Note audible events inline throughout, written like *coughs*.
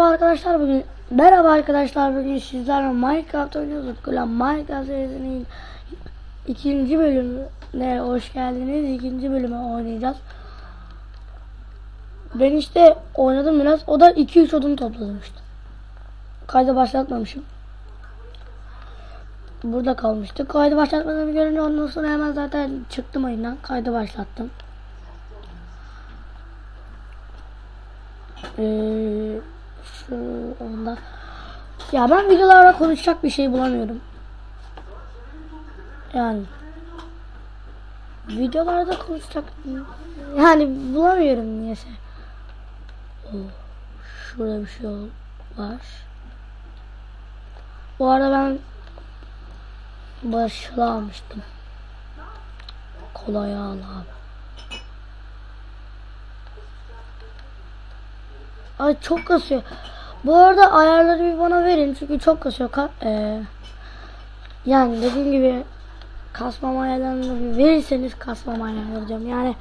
Merhaba arkadaşlar bugün Merhaba arkadaşlar bugün sizlerle Minecraft oynuyoruz Utku'yla Minecraft serisinin ikinci bölümüne hoş geldiniz. İkinci bölüme oynayacağız. Ben işte oynadım biraz o da 2-3 odun topladım işte Kaydı başlatmamışım. Burada kalmıştık. Kaydı başlatmadığımı görünce ondan sonra hemen zaten çıktım oyundan. Kaydı başlattım. Eee şu anda. Ya ben videolarda konuşacak bir şey bulamıyorum. Yani videolarda konuşacak yani bulamıyorum niyeyse. Oh, şurada bir şey var. Bu arada ben başlığı almıştım. Kolay al abi. Ay çok kasıyor. Bu arada ayarları bir bana verin çünkü çok kasıyor. Ka ee, yani dediğim gibi kasmama ayarlarını bir verirseniz kasmama ayarlayacağım. Yani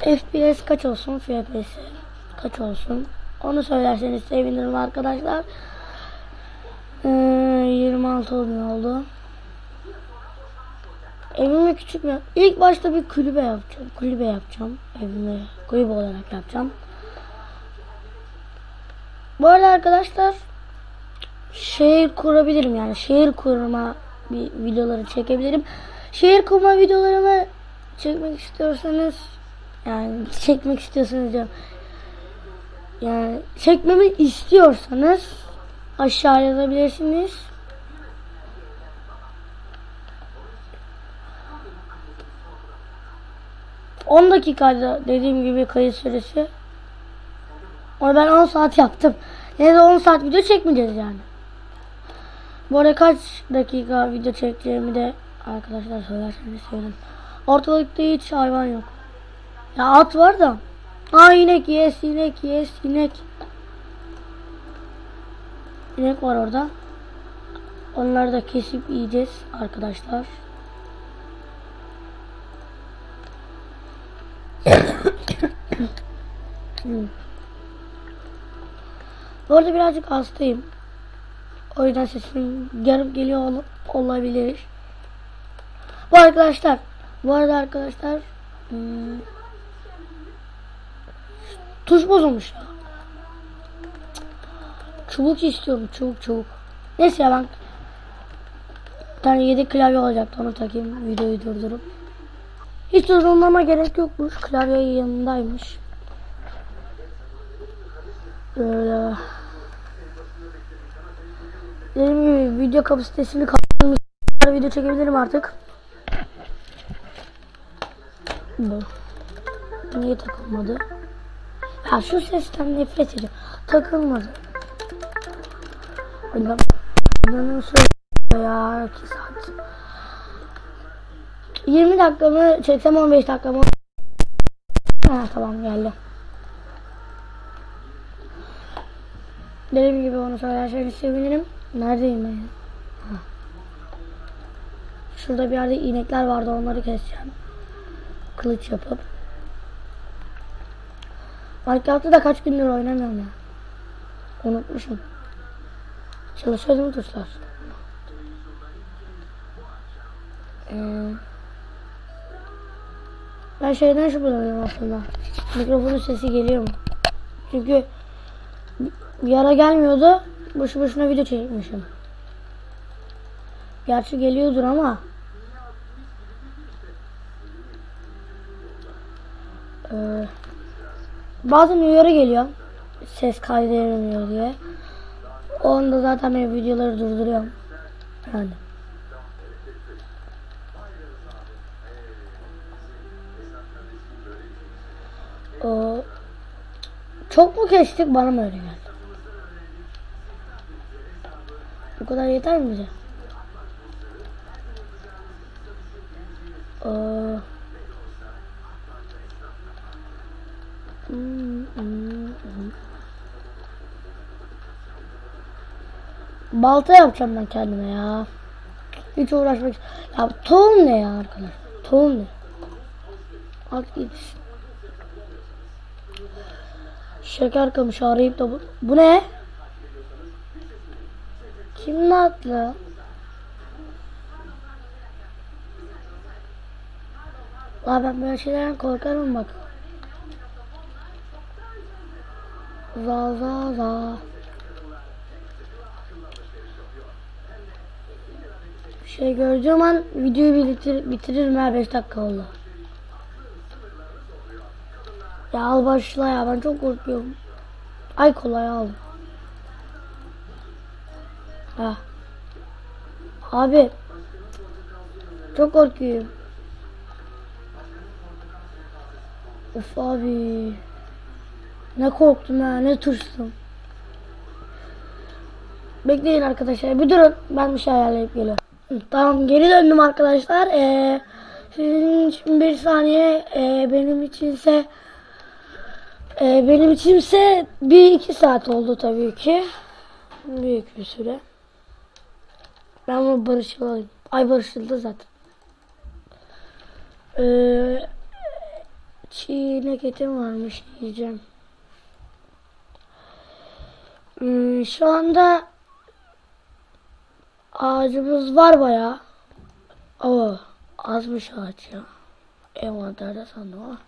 FPS kaç olsun, FPS kaç olsun onu söylerseniz sevinirim arkadaşlar. Ee, 26 oldu. Evimi küçük mü? İlk başta bir kulübe yapacağım. Kulübe yapacağım. Evimi kulübe olarak yapacağım. Bu arada arkadaşlar şehir kurabilirim yani şehir kurma bir videoları çekebilirim. Şehir kurma videolarımı çekmek istiyorsanız yani çekmek istiyorsanız diyorum. Yani çekmemi istiyorsanız aşağı yazabilirsiniz. On dakikada dediğim gibi kayıt süresi. Ama ben 10 saat yaptım. Yine de 10 saat video çekmeyeceğiz yani. Bu arada kaç dakika video çekeceğimi de arkadaşlar söylerseniz söyleyin. Ortalıkta hiç hayvan yok. Ya at var da. Aa inek yes inek yes inek. İnek var orada. Onları da kesip yiyeceğiz arkadaşlar. *coughs* *coughs* hmm. Bu arada birazcık hastayım. O yüzden sesim yarım geliyor ol olabilir. Bu arkadaşlar. Bu arada arkadaşlar. Hmm, tuş bozulmuş ya. Çubuk istiyorum. Çubuk çubuk. Neyse ya ben bir tane yedek klavye olacaktı onu takayım videoyu durdurup. Hiç durdurmama gerek yokmuş. Klavye yanındaymış. Böyle Dediğim gibi video kapasitesini kapatmış video çekebilirim artık. Bu. Niye takılmadı? Ya şu sesten nefret ediyorum. Takılmadı. Bilmem. Bunun ya 2 saat. 20 dakika mı çeksem 15 dakika mı? Ha tamam geldi. Dediğim gibi onu söylerseniz sevinirim. Neredeyim ben ya? Ha. Şurada bir yerde inekler vardı onları keseceğim. Kılıç yapıp. Minecraft'ta da kaç gündür oynamıyorum ya. Unutmuşum. Çalışıyor değil mi tuşlar? Ee, ben şeyden şüpheleniyorum aslında. Mikrofonun sesi geliyor mu? Çünkü bir ara gelmiyordu. Boşu boşuna video çekmişim. Gerçi geliyordur ama ee, bazen uyarı geliyor. Ses kaydedilmiyor diye. Onda zaten ben videoları durduruyorum. Yani. O çok mu kestik bana mı öyle geldi? Bu kadar yeter mi bize? Ee, Balta yapacağım ben kendime ya. Hiç uğraşmak Ya tohum ne ya arkadaş? Tohum ne? At git. Şeker kamışı arayıp da bu. Bu ne? Şimdi atla. La ben böyle şeylerden korkarım bak. Za za za. Şey gördüğüm an videoyu bitir, bitiririm ha 5 dakika oldu. Ya al başla ya ben çok korkuyorum. Ay kolay al. Ha. Abi. Çok korkuyorum. Of abi. Ne korktum ya ne tırstım. Bekleyin arkadaşlar bir durun ben bir şey ayarlayıp geliyorum. Tamam geri döndüm arkadaşlar. Ee, sizin için bir saniye ee, benim içinse ee, benim içinse bir iki saat oldu tabii ki. Büyük bir süre. Ben bunu barışıl alayım. Ay barışıldı zaten. Ee, çiğnek etim varmış yiyeceğim. Hmm, şu anda ağacımız var baya. Oo, azmış ağaç ya. Envanterde sandım ama.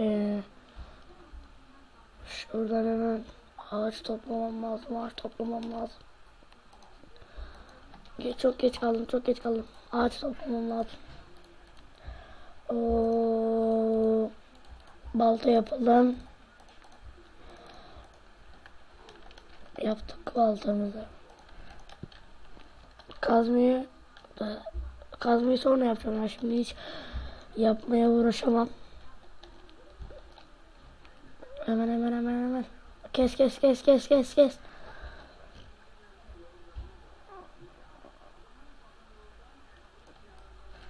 Ee, şuradan hemen ağaç toplamam lazım. Ağaç toplamam lazım. Geç, çok geç kaldım. Çok geç kaldım. Ağaç toplamam lazım. Oo, balta yapalım. Yaptık baltamızı. Kazmayı kazmayı sonra yapacağım. Ben şimdi hiç yapmaya uğraşamam. Hemen hemen hemen hemen. Kes kes kes kes kes kes.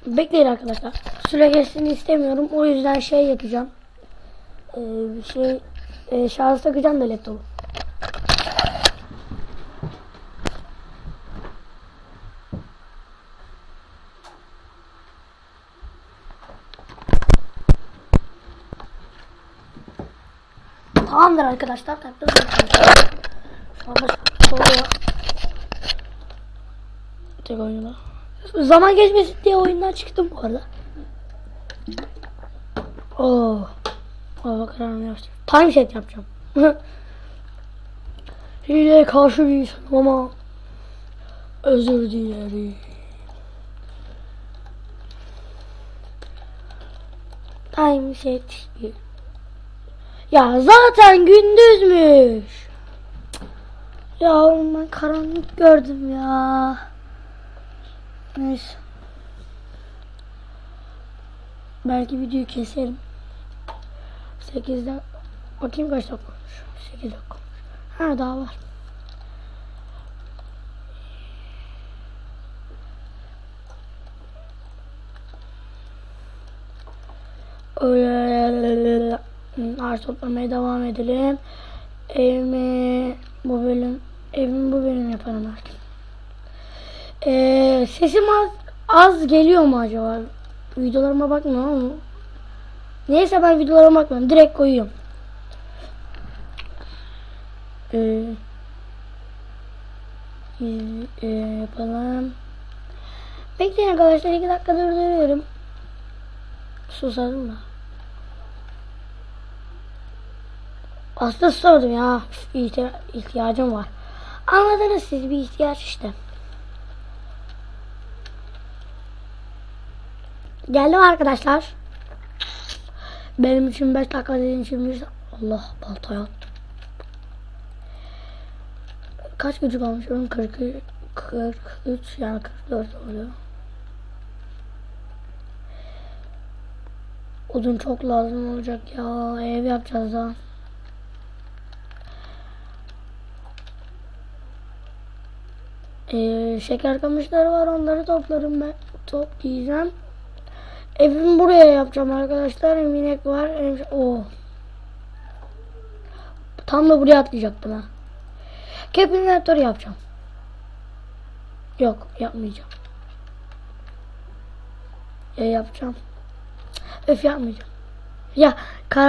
Bekleyin arkadaşlar. Süre geçsin istemiyorum. O yüzden şey yapacağım. Ee, şey e, şarj takacağım da laptopu. Tamamdır arkadaşlar. Taktım. Şu anda. Tek oyunda. Zaman geçmesin diye oyundan çıktım bu arada. Oo. Hava kararını yaptım. Time set yapacağım. *laughs* Hileye karşı bir insanım ama özür dilerim. Time set. Ya zaten gündüzmüş. Ya oğlum ben karanlık gördüm ya. Neyse. Belki videoyu keserim. 8'den bakayım kaç dakika olmuş. 8 dakika olmuş. Ha daha var. Öyle ağaç toplamaya devam edelim. Evimi bu bölüm evimi bu bölüm yaparım artık. Ee, sesim az, az geliyor mu acaba? Videolarıma bakmıyorum ama. Neyse ben videolarıma bakmıyorum. Direkt koyuyorum. Ee, e, yapalım. Bekleyin arkadaşlar. 2 dakika durduruyorum. Susadım da. Aslında sordum ya. İhtiya ihtiyacım var. Anladınız siz bir ihtiyaç işte. Geldim arkadaşlar. Benim için 5 dakika dediğin için bir Allah baltaya attım. Kaç gücü kalmış? Onun 40, 43 yani 44 oluyor. Odun çok lazım olacak ya. Ev yapacağız daha. Ee, şeker kamışları var onları toplarım ben. Toplayacağım. Evimi buraya yapacağım arkadaşlar. Hem inek var. Hem... Oh. Tam da buraya atlayacaktım ha. Kepinatör yapacağım. Yok yapmayacağım. Ya yapacağım. Öf yapmayacağım. Ya kar